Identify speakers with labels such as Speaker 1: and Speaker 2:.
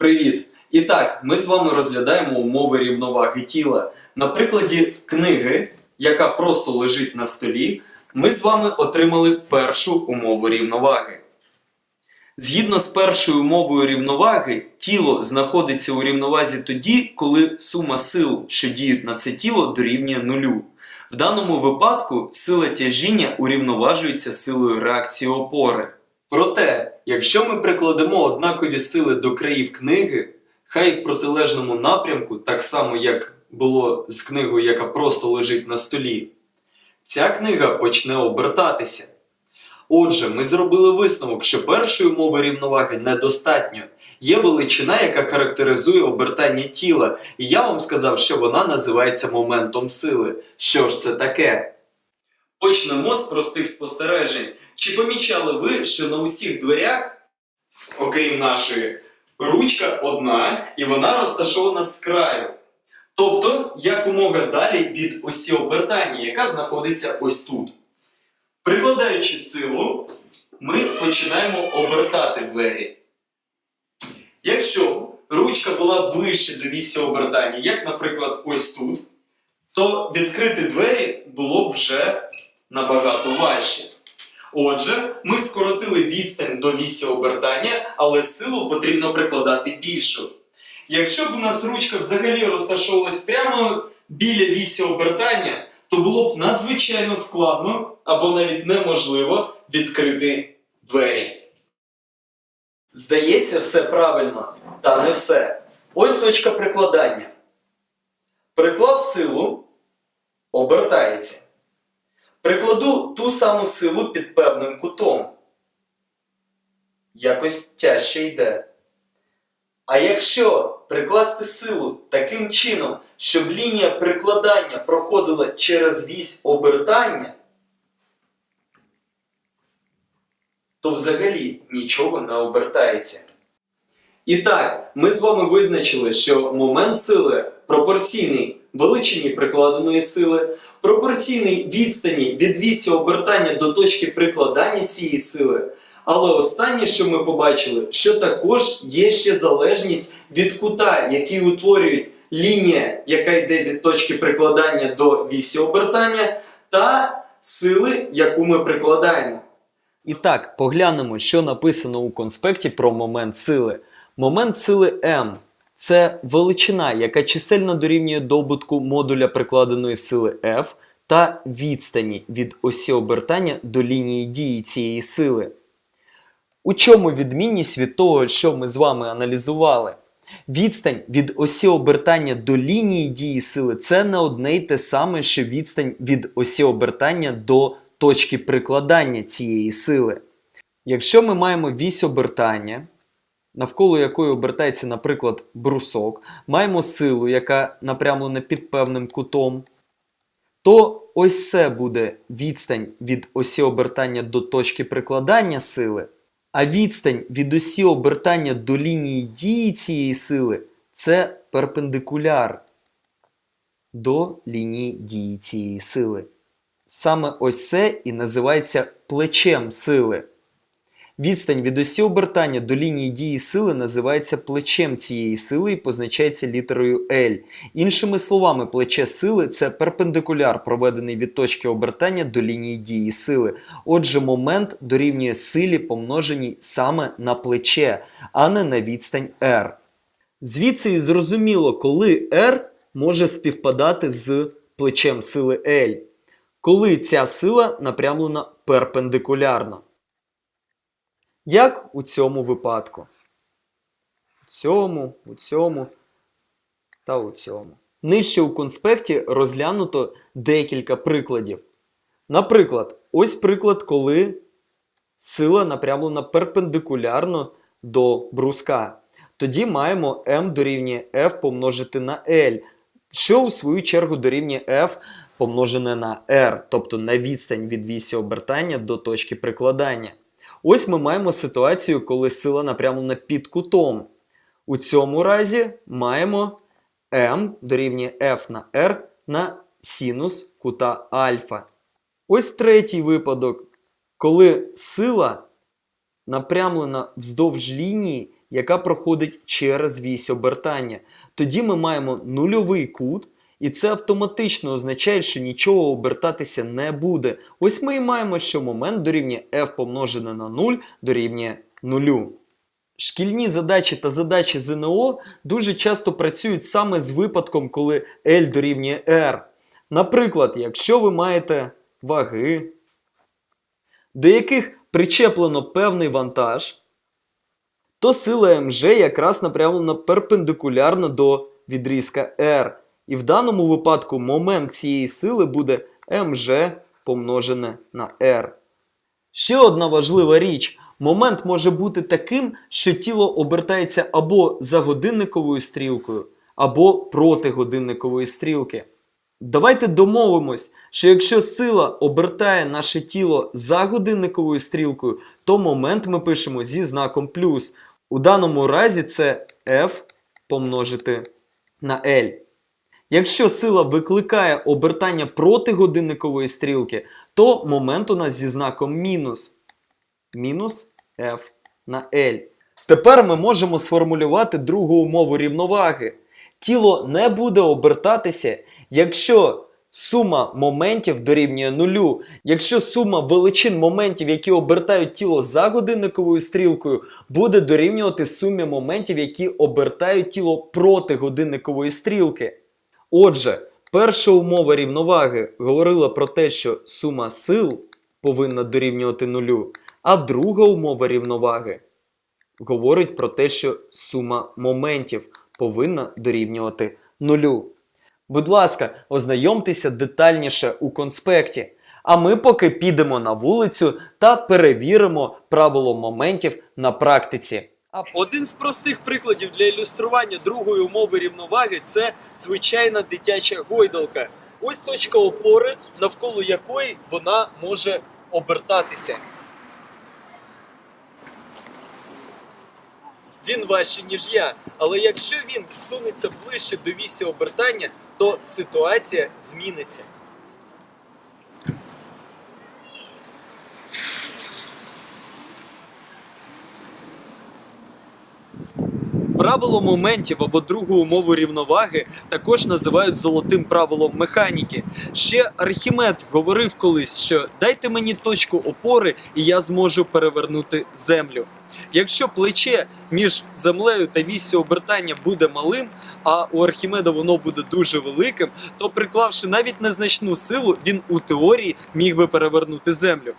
Speaker 1: Привіт! І так, ми з вами розглядаємо умови рівноваги тіла. На прикладі книги, яка просто лежить на столі, ми з вами отримали першу умову рівноваги. Згідно з першою умовою рівноваги, тіло знаходиться у рівновазі тоді, коли сума сил, що діють на це тіло, дорівнює нулю. В даному випадку сила тяжіння урівноважується силою реакції опори. Проте, якщо ми прикладемо однакові сили до країв книги, хай в протилежному напрямку, так само як було з книгою, яка просто лежить на столі, ця книга почне обертатися. Отже, ми зробили висновок, що першої умови рівноваги недостатньо. Є величина, яка характеризує обертання тіла, і я вам сказав, що вона називається моментом сили. Що ж це таке? Почнемо з простих спостережень. Чи помічали ви, що на усіх дверях, окрім нашої, ручка одна і вона розташована з краю? Тобто якомога далі від осі обертання, яка знаходиться ось тут. Прикладаючи силу, ми починаємо обертати двері. Якщо ручка була ближче до вісі обертання, як, наприклад, ось тут, то відкрити двері було б вже набагато важче. Отже, ми скоротили відстань до вісі обертання, але силу потрібно прикладати більшу. Якщо б у нас ручка взагалі розташовувалась прямо біля вісі обертання, то було б надзвичайно складно або навіть неможливо відкрити двері. Здається, все правильно, та не все. Ось точка прикладання. Приклав силу, обертається. Прикладу ту саму силу під певним кутом. Якось тяжче йде. А якщо прикласти силу таким чином, щоб лінія прикладання проходила через вісь обертання, то взагалі нічого не обертається. І так, ми з вами визначили, що момент сили пропорційний величині прикладеної сили, пропорційний відстані від вісі обертання до точки прикладання цієї сили. Але останнє, що ми побачили, що також є ще залежність від кута, який утворюють лінія, яка йде від точки прикладання до вісі обертання, та сили, яку ми прикладаємо. І так, поглянемо, що написано у конспекті про момент сили. Момент сили М це величина, яка чисельно дорівнює добутку модуля прикладеної сили F та відстані від осі обертання до лінії дії цієї сили. У чому відмінність від того, що ми з вами аналізували? Відстань від осі обертання до лінії дії сили це не одне й те саме, що відстань від осі обертання до точки прикладання цієї сили. Якщо ми маємо вісь обертання, навколо якої обертається, наприклад, брусок, маємо силу, яка напрямлена під певним кутом, то ось це буде відстань від осі обертання до точки прикладання сили, а відстань від осі обертання до лінії дії цієї сили це перпендикуляр до лінії дії цієї сили. Саме ось це і називається плечем сили. Відстань від осі обертання до лінії дії сили називається плечем цієї сили і позначається літерою L. Іншими словами, плече сили це перпендикуляр, проведений від точки обертання до лінії дії сили. Отже, момент дорівнює силі, помноженій саме на плече, а не на відстань R. Звідси і зрозуміло, коли R може співпадати з плечем сили L. Коли ця сила напрямлена перпендикулярно. Як у цьому випадку? У цьому, у цьому та у цьому. Нижче у конспекті розглянуто декілька прикладів. Наприклад, ось приклад, коли сила напрямлена перпендикулярно до бруска. Тоді маємо m дорівнює F помножити на L, що у свою чергу дорівнює F помножене на R, тобто на відстань від вісі обертання до точки прикладання. Ось ми маємо ситуацію, коли сила напрямлена під кутом. У цьому разі маємо m дорівнює f на r на синус кута альфа. Ось третій випадок, коли сила напрямлена вздовж лінії, яка проходить через вісь обертання. Тоді ми маємо нульовий кут, і це автоматично означає, що нічого обертатися не буде. Ось ми і маємо, що момент дорівнює f помножене на 0 дорівнює 0. Шкільні задачі та задачі ЗНО дуже часто працюють саме з випадком, коли L дорівнює R. Наприклад, якщо ви маєте ваги, до яких причеплено певний вантаж, то сила МЖ якраз напрямлена перпендикулярно до відрізка R. І в даному випадку момент цієї сили буде МЖ помножене на R. Ще одна важлива річ. Момент може бути таким, що тіло обертається або за годинниковою стрілкою, або проти годинникової стрілки. Давайте домовимось, що якщо сила обертає наше тіло за годинниковою стрілкою, то момент ми пишемо зі знаком плюс. У даному разі це F помножити на L. Якщо сила викликає обертання проти годинникової стрілки, то момент у нас зі знаком мінус. Мінус F на L. Тепер ми можемо сформулювати другу умову рівноваги. Тіло не буде обертатися, якщо сума моментів дорівнює нулю. Якщо сума величин моментів, які обертають тіло за годинниковою стрілкою, буде дорівнювати сумі моментів, які обертають тіло проти годинникової стрілки. Отже, перша умова рівноваги говорила про те, що сума сил повинна дорівнювати нулю, а друга умова рівноваги говорить про те, що сума моментів повинна дорівнювати нулю. Будь ласка, ознайомтеся детальніше у конспекті. А ми поки підемо на вулицю та перевіримо правило моментів на практиці. Один з простих прикладів для ілюстрування другої умови рівноваги це звичайна дитяча гойдалка. Ось точка опори, навколо якої вона може обертатися. Він важче, ніж я. Але якщо він сунеться ближче до вісі обертання, то ситуація зміниться. Правило моментів або другу умову рівноваги також називають золотим правилом механіки. Ще Архімед говорив колись, що дайте мені точку опори, і я зможу перевернути землю. Якщо плече між землею та віссю обертання буде малим, а у Архімеда воно буде дуже великим, то приклавши навіть незначну силу, він у теорії міг би перевернути землю.